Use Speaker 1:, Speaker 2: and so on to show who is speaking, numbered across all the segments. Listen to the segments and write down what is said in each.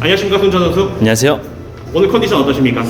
Speaker 1: 안녕하십니까 손전 선수.
Speaker 2: 안녕하세요.
Speaker 1: 오늘 컨디션 어떠십니까?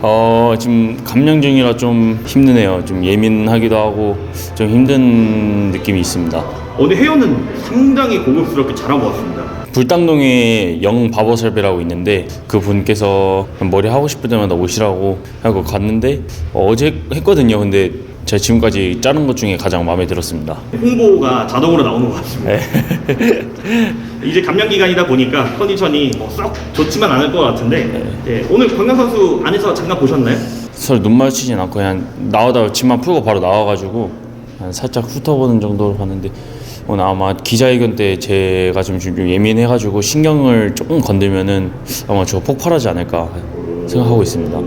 Speaker 2: 어, 지금 감량 중이라 좀 힘드네요. 좀 예민하기도 하고 좀 힘든 느낌이 있습니다.
Speaker 1: 오늘 회원은 상당히 고급스럽게 잘한 것 같습니다.
Speaker 2: 불당동에 영 바버설배라고 있는데 그 분께서 머리 하고 싶을 때마다 오시라고 하고 갔는데 어제 했거든요. 근데 제가 지금까지 자른 것 중에 가장 마음에 들었습니다.
Speaker 1: 홍보가 자동으로 나오는 것 같습니다. 이제 감량 기간이다 보니까 컨디션이 뭐 썩 좋지만 않을 것 같은데 예, 오늘 강남 선수 안에서 잠깐 보셨나요?
Speaker 2: 서로 눈 마주치진 않고 그냥 나오다가 짐만 풀고 바로 나와가지고 한 살짝 훑어보는 정도로 봤는데 오늘 아마 기자회견 때 제가 좀, 좀 예민해가지고 신경을 조금 건들면은 아마 저 폭발하지 않을까 생각하고 있습니다.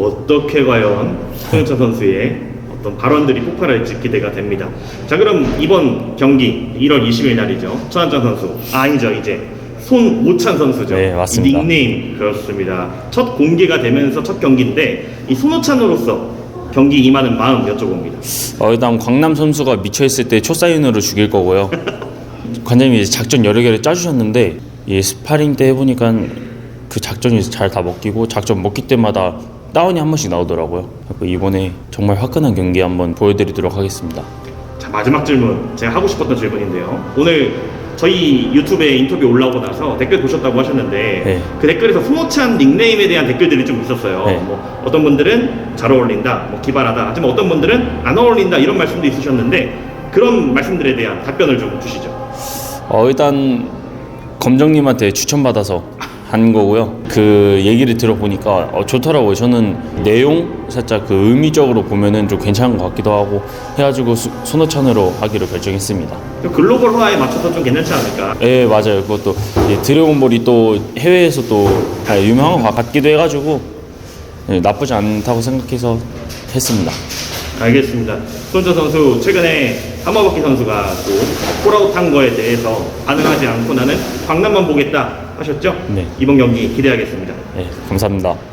Speaker 1: 어떻게 과연 손현철 선수의 어떤 발언들이 폭발할지 기대가 됩니다. 자 그럼 이번 경기 1월 20일 날이죠. 천한장 선수 아, 아니죠 이제 손오찬 선수죠.
Speaker 2: 네, 맞습니다.
Speaker 1: 이 닉네임 그렇습니다. 첫 공개가 되면서 첫 경기인데 이 손오찬으로서 경기 임하는 마음 여쭤봅니다.
Speaker 2: 어, 일단 광남 선수가 미쳐 있을 때 초사인으로 죽일 거고요. 관장님이 작전 여러 개를 짜주셨는데 이 스파링 때 해보니까 그 작전이 잘 다 먹히고 작전 먹힐 때마다 다운이 한 번씩 나오더라고요. 그래서 이번에 정말 화끈한 경기 한번 보여드리도록 하겠습니다.
Speaker 1: 자 마지막 질문 제가 하고 싶었던 질문인데요. 오늘 저희 유튜브에 인터뷰 올라오고 나서 댓글 보셨다고 하셨는데
Speaker 2: 네.
Speaker 1: 그 댓글에서 손호찬 닉네임에 대한 댓글들이 좀 있었어요.
Speaker 2: 네.
Speaker 1: 뭐 어떤 분들은 잘 어울린다, 뭐 기발하다, 하지만 어떤 분들은 안 어울린다 이런 말씀도 있으셨는데 그런 말씀들에 대한 답변을 좀 주시죠.
Speaker 2: 어, 일단 검정님한테 추천받아서 한 거고요. 그 얘기를 들어보니까 어, 좋더라고요. 저는 내용 살짝 그 의미적으로 보면은 좀 괜찮은 것 같기도 하고 해가지고 수- 손오찬으로 하기로 결정했습니다.
Speaker 1: 글로벌화에 맞춰서 좀 괜찮지 않을까?
Speaker 2: 예 맞아요. 그것도 이 드래곤볼이 또 해외에서 또 다 유명한 것 같기도 해가지고 예, 나쁘지 않다고 생각해서 했습니다.
Speaker 1: 알겠습니다. 손전 선수 최근에 하마바키 선수가 또 콜아웃한 거에 대해서 반응하지 않고 나는 광남만 보겠다 하셨죠?
Speaker 2: 네.
Speaker 1: 이번 경기 기대하겠습니다.
Speaker 2: 예 감사합니다.